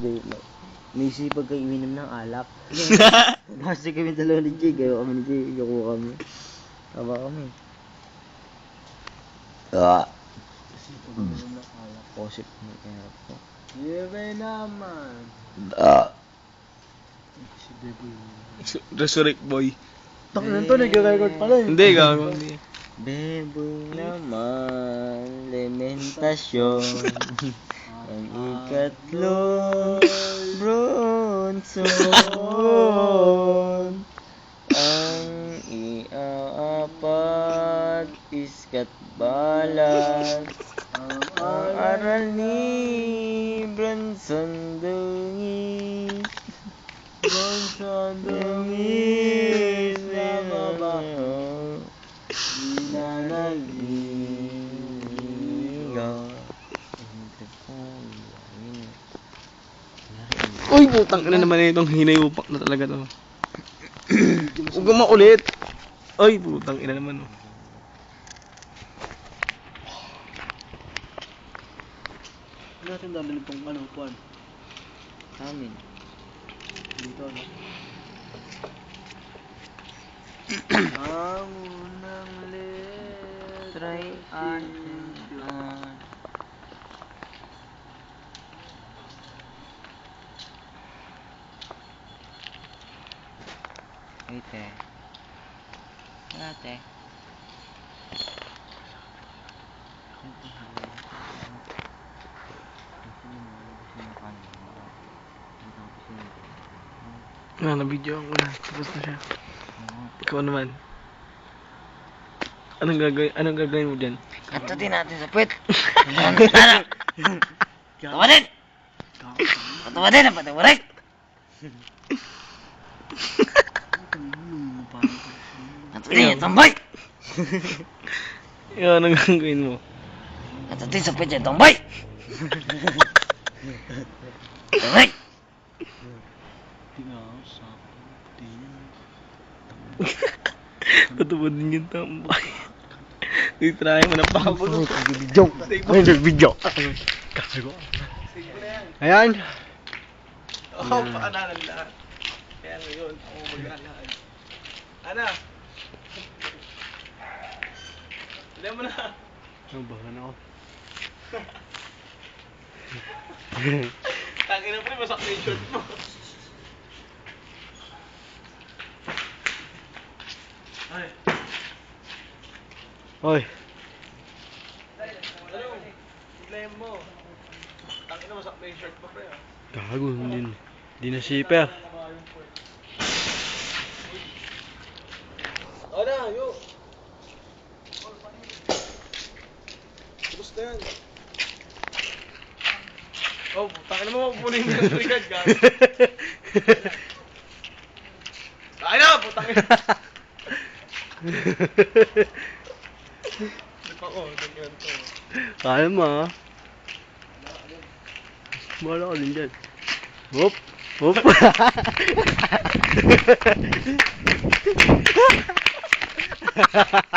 Na. May sipag kayo uminom ng alak. Kasi kami dalawa ni Jay, kayo kami ni Jay, yoko kami. Tama kami. Ah. Sipag uminom ng alak. Posip mo, kaya po. Yebe naman. Ah. Si Beboy. Resurrect boy. Takinan to, nag-record pala eh. Hindi, gago. Hindi. Beboy naman, lementasyon. Ang ikatlong bronson. Ang iaapat, iskat balat. Ang aral ni Bronson Dungis. Bronson Dungis. Uy, putang ina naman itong hinayupak na talaga to. Huwag ka makulit. Uy, putang ina naman. oh. Ano natin dadalhin pang ano, puan? Amin. Dito, no? Ang unang letra Try and on. Wait eh. Wala te. Ah, na-video ko na. Tapos na siya. Ikaw naman. Anong gagawin, anong gagawin mo dyan? Katutin natin sa puwet. Tawarin! Patawarin ang patawarin! Yung tambay! Ikaw, anong gagawin mo? Katutin sa puwet yung tambay! Tambay! Sa. Patubod din yung tambay. Titry mo na. Video! Ano yung video? Kasago. Ayan. Oo, oh, paanalan lahat. Kaya ngayon, ako mag-alaan. Ana! Alam mo na. Ang bahan ako. Tangin na pre, masak na yung short mo. Ay, Hoy. ano? Problema mo. Tangin na masak na yung short mo pre. ah. Gago, hindi, hindi na siper. Ana, Gusto yan. Oh, tangin na mo, punin mo yung trigger, gago. Ay na, putang ina. Lip ako, ganyan to. Kaya mo ah. Bahala ka din dyan. Hop! Hop!